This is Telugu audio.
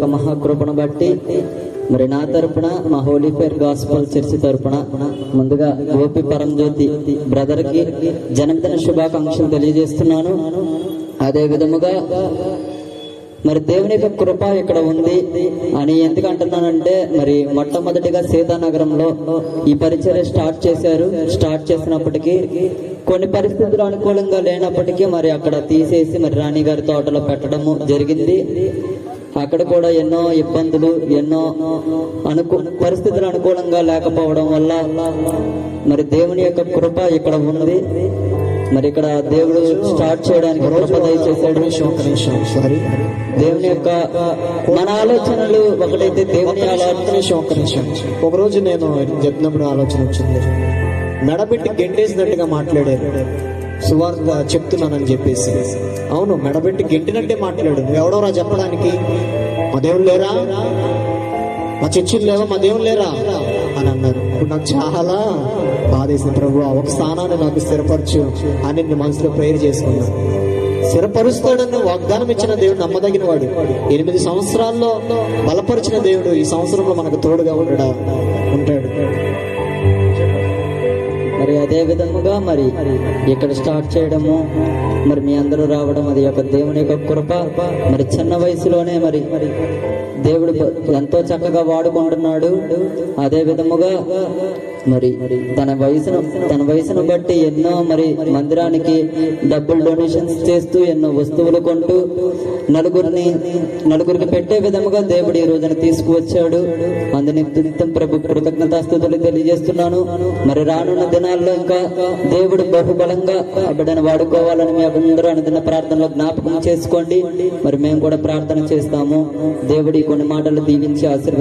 యొక్క మహాకృపను బట్టి మరి నా తరపున మా హోలీ ఫైర్ గాస్పల్ చర్చి తరపున ముందుగా గోపి పరంజ్యోతి బ్రదర్కి జన్మదిన శుభాకాంక్షలు తెలియజేస్తున్నాను. అదే విధముగా మరి దేవుని యొక్క కృప ఇక్కడ ఉంది అని ఎందుకు అంటున్నానంటే మరి మొట్టమొదటిగా సీతానగరంలో ఈ పరిచర్య స్టార్ట్ చేశారు. స్టార్ట్ చేసినప్పటికీ కొన్ని పరిస్థితులు అనుకూలంగా లేనప్పటికీ మరి అక్కడ తీసేసి మరి రాణి గారి తోటలో పెట్టడము జరిగింది. అక్కడ కూడా ఎన్నో ఇబ్బందులు ఎన్నో అనుకూ పరిస్థితులు అనుకూలంగా లేకపోవడం వల్ల మరి దేవుని యొక్క కృప ఇక్కడ ఉంది మరి ఇక్కడ దేవుడు స్టార్ట్ చేయడానికి కృప దయచేశాడు. సారీ దేవుని యొక్క మన ఆలోచనలు ఒకటైతే దేవుని ఆలోచన. నిమిషం ఒక రోజు నేను చెప్పినప్పుడు ఆలోచన వచ్చింది. మెడబెట్టి గెంటేసినట్టుగా మాట్లాడారు. సువార్త చెప్తున్నానని చెప్పేసి. అవును మెడబెట్టి గెంటినట్టే మాట్లాడు. ఎవడోరా చెప్పడానికి? మా దేవుడు లేరా? మా చర్చిలు లేవా? మా దేవుడు లేరా? అని అన్నారు. ఇప్పుడు నాకు చాలా బాధేసింది ప్రభు. ఒక స్థానాన్ని నాకు స్థిరపరచు అని నేను మనసులో ప్రేయర్ చేసుకున్నాను స్థిరపరుస్తాడని వాగ్దానం ఇచ్చిన దేవుడు నమ్మదగిన వాడు. ఎనిమిది సంవత్సరాల్లో బలపరిచిన దేవుడు ఈ సంవత్సరంలో మనకు తోడుగా ఉండడా? ఉంటాడు. అదే విధముగా మరి ఇక్కడ స్టార్ట్ చేయడము మరి మీ అందరూ రావడం అది యొక్క దేవుని యొక్క కృప. మరి చిన్న వయసులోనే మరి దేవుడు ఎంతో చక్కగా వాడుకుంటున్నాడు అదే విధముగా మరి తన వయసును తన వయసును బట్టి ఎన్నో మరి మందిరానికి డబ్బులు డొనేషన్స్ చేస్తూ ఎన్నో వస్తువులు కొంటూ నలుగురిని నలుగురికి పెట్టే విధముగా దేవుడు ఈ రోజున తీసుకువచ్చాడు. అందుని ప్రభు కృతజ్ఞతాస్థుతులు తెలియజేస్తున్నాను. మరి రానున్న దినాల్లో ఇంకా దేవుడు బహుబలంగా ఆ బిడ్డను వాడుకోవాలని మీ అందరూ అనుదిన ప్రార్థనలో జ్ఞాపకం చేసుకోండి. మరి మేము కూడా ప్రార్థన చేస్తాము. దేవుడి కొన్ని మాటలు దీవించి ఆశీర్వదించి